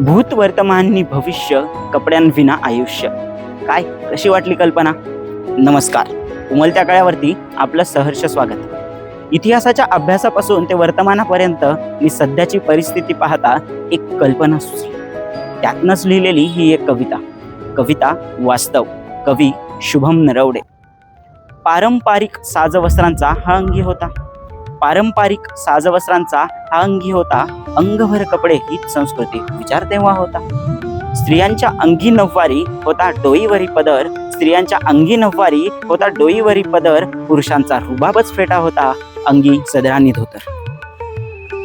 भूत वर्तमाननी भविष्य कपड्यांविना आयुष्य. काय? कशी वाटली कल्पना? नमस्कार. उमलत्या काळावरती आपलं सहर्ष स्वागत. इतिहासाच्या अभ्यासापासून ते वर्तमानापर्यंत मी सध्याची परिस्थिती पाहता एक कल्पना सुचली. त्यातनंच लिहिलेली ही एक कविता. कविता वास्तव. कवी शुभम नरवडे. पारंपरिक साजवस्त्रांचा हा अंगी होता. पारंपरिक साजवस्त्रांचा हा अंगी होता. अंगभर कपडे हीच संस्कृती. विचार तेव्हा होता. स्त्रियांच्या अंगी नववारी होता डोईवरी पदर. स्त्रियांच्या अंगी नववारी होता डोईवरी पदर. पुरुषांचा रुबाबच फेटा होता. अंगी सदरानी धोतर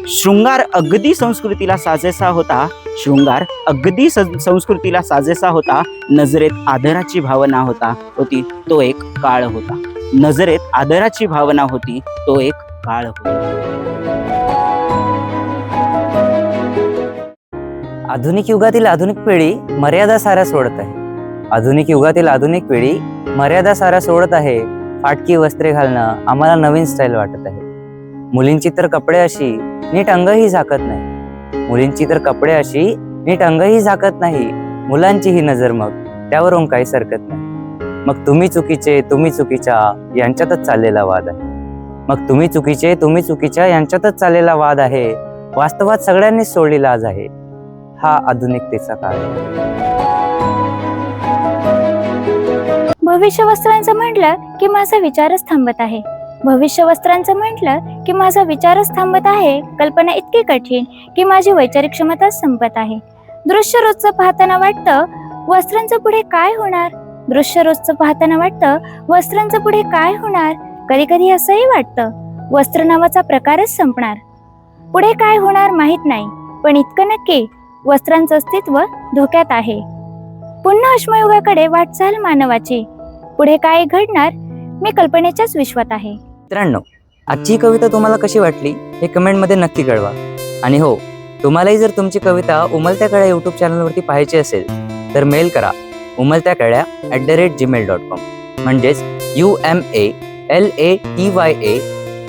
शृंगार अगदी संस्कृतीला साजेसा होता. शृंगार अगदी संस्कृतीला साजेसा होता. नजरेत आदराची भावना होता. होती तो एक काळ होता. नजरेत आदराची भावना होती तो एक काळ होता. आधुनिक युगातील आधुनिक पिढी मर्यादा साऱ्या सोडत आहे. आधुनिक युगातील आधुनिक पिढी मर्यादा साऱ्या सोडत आहे. फाटकी वस्त्रे घालणं आम्हाला नवीन स्टाईल वाटत आहे. मुलींची तर कपडे अशी नीट अंगही झाकत नाही. मुलींची तर कपडे अशी नीट अंगही झाकत नाही. मुलांची ही नजर मग त्यावरून काही सरकत नाही. मग तुम्ही चुकीचे तुम्ही चुकीच्या यांच्यातच चाललेला वाद आहे. मग तुम्ही चुकीचे तुम्ही चुकीच्या यांच्यातच चाललेला वाद आहे. वास्तवात सगळ्यांनीच सोडलेला आज आहे. हा आधुनिकतेचा काळ आहे. भविष्य वस्त्रांचं म्हटलं की माझा विचारच थांबत आहे. भविष्य वस्त्रांचं म्हटलं की माझा विचारच थांबत आहे. कल्पना इतकी कठीण की माझी वैचारिक क्षमताच संपत आहे. दृश्य रोजचं पाहताना वाटतं वस्त्रांचं पुढे काय होणार? दृश्य रोजचं पाहताना वाटतं वस्त्रांचं पुढे काय होणार? कधी कधी असंही वाटतं वस्त्र नावाचा प्रकारच संपणार. पुढे काय होणार माहीत नाही पण इतकं नक्की वस्त्रांचं अस्तित्व धोक्यात आहे. पुन्हा अश्मयुगाकडे वाटचाल मानवाची. पुढे काय घडणार मी कल्पनेच्याच विश्वात आहे. मित्रांनो आजची कविता तुम्हाला कशी वाटली हे कमेंटमध्ये नक्की कळवा. आणि हो तुम्हालाही जर तुमची कविता उमलत्या कळ्या युट्यूब चॅनलवरती पाहायची असेल तर मेल करा. उमलत्या कळ्या at the rate Gmail dot com म्हणजेच U M A L A T Y A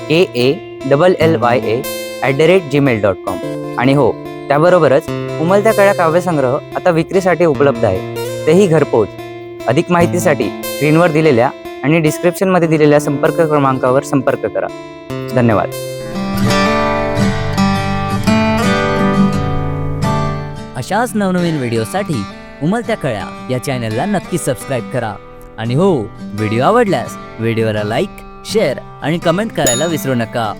K A double L Y A at the rate Gmail dot com आणि हो त्याबरोबरच उमलत्या कळ्या काव्यसंग्रह आता विक्रीसाठी उपलब्ध आहे. तेही घरपोच. अधिक माहितीसाठी स्क्रीनवर दिलेल्या आणि डिस्क्रिप्शनमध्ये दिलेल्या संपर्क क्रमांकावर संपर्क करा. धन्यवाद. अशाच नवनवीन व्हिडिओसाठी उमलत्या कळ्या या चॅनलला नक्की सबस्क्राईब करा. आणि हो व्हिडिओ आवडल्यास व्हिडिओला लाईक शेअर आणि कमेंट करायला विसरू नका.